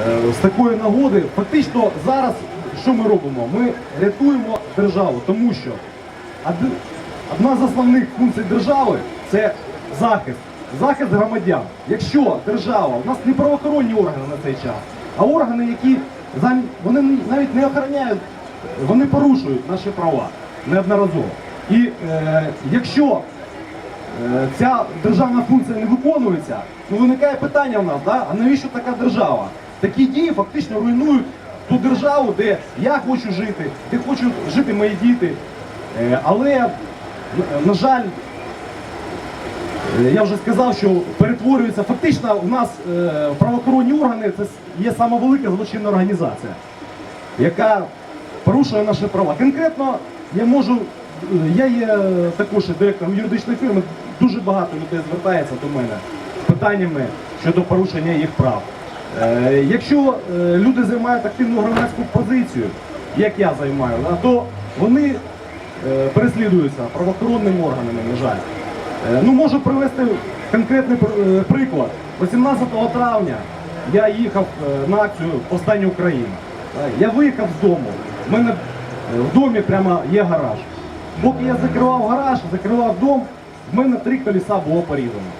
Е, З такої нагоди, фактично зараз що ми робимо? Ми рятуємо державу, тому що одна з основних функцій держави це захист, захист громадян. Якщо держава, у нас не правоохоронні органи на цей час, а органи, які вони навіть не охороняють, вони порушують наші права неодноразово. І е, якщо Е, ця державна функція не виконується, то виникає питання в нас, да? а навіщо така держава? Такі дії фактично руйнують ту державу, де я хочу жити, де хочуть жити мої діти. Е, Але, на жаль, е, я вже сказав, що перетворюється фактично у нас е, правоохоронні органи це є сама велика злочинна організація яка порушує наші права. Конкретно я можу, я є е, також директором юридичної фірми, дуже багато людей звертається до мене з питаннями щодо порушення їх прав. Е, Якщо е, люди займають активну громадську позицію, як я займаю, то вони е, переслідуються правоохоронними органами, на жаль. Ну, можу привести конкретний приклад. 18 травня я їхав на акцію Повстання України. Е, Я виїхав з дому. У мене в домі прямо є гараж. Поки я закривав гараж, закривав дом, в мене три колеса було порізано.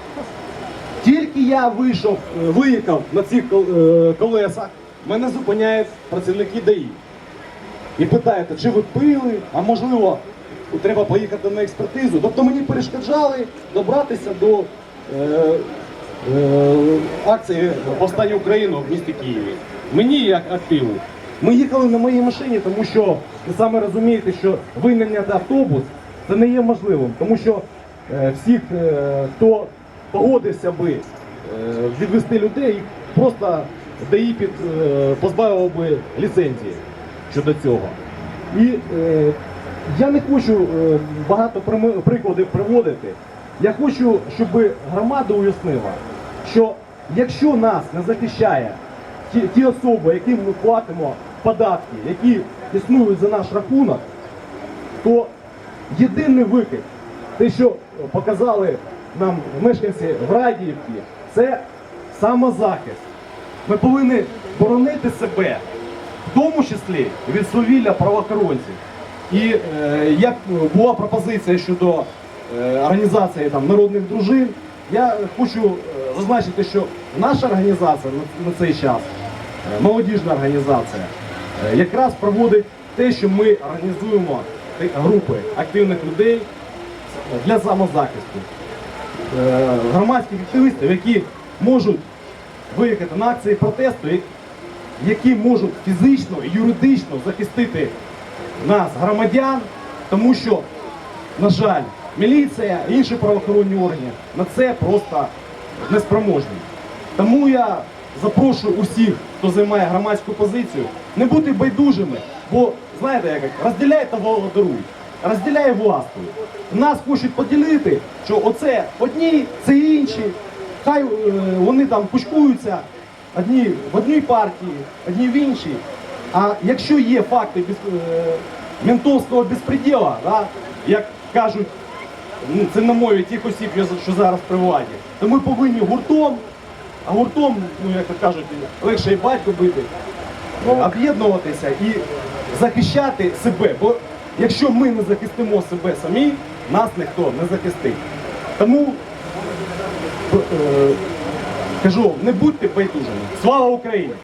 Тільки я вийшов, е, виїхав на цих е, колесах, мене зупиняють працівники ДАІ. І питаєте, чи ви пили, а можливо, треба поїхати на експертизу. Тобто мені перешкоджали добратися до е, е, акції Повстання України в місті Києві. Мені як активу. Ми їхали на моїй машині, тому що ви саме розумієте, що винайняти автобус це не є можливим, тому що е, всіх, е, хто погодився би е, відвести людей, просто ДАІ під, е, позбавив би ліцензії щодо цього. І е, я не хочу е, багато прикладів приводити. Я хочу, щоб громада уяснила, що якщо нас не захищає ті, ті особи, яким ми платимо податки, які існують за наш рахунок, то єдиний викид, те, що показали нам мешканці в Радіївці, це самозахист. Ми повинні боронити себе, в тому числі від свавілля правоохоронців. І е, як була пропозиція щодо е, організації там, народних дружин, я хочу е, зазначити, що наша організація на, на цей час, е, молодіжна організація, е, якраз проводить те, що ми організуємо групи активних людей для самозахисту. Е, громадських активістів, які можуть виїхати на акції протесту, які можуть фізично і юридично захистити нас, громадян, тому що, на жаль, міліція і інші правоохоронні органи на це просто неспроможні. Тому я запрошую усіх, хто займає громадську позицію, не бути байдужими, бо знаєте, як розділяй та володаруй, розділяй і. Нас хочуть поділити, що оце одні, це інші. Хай е, вони там кучкуються, одні в одній партії, одні в іншій. А якщо є факти без, е, ментовського безпреділа, да, як кажуть, ну, це на мові тих осіб, що зараз при владі, то ми повинні гуртом, а гуртом, ну як то кажуть, легше і батько бити, об'єднуватися і захищати себе. Бо якщо ми не захистимо себе самі, нас ніхто не захистить. Тому е, кажу, не будьте байдужими. Слава Україні!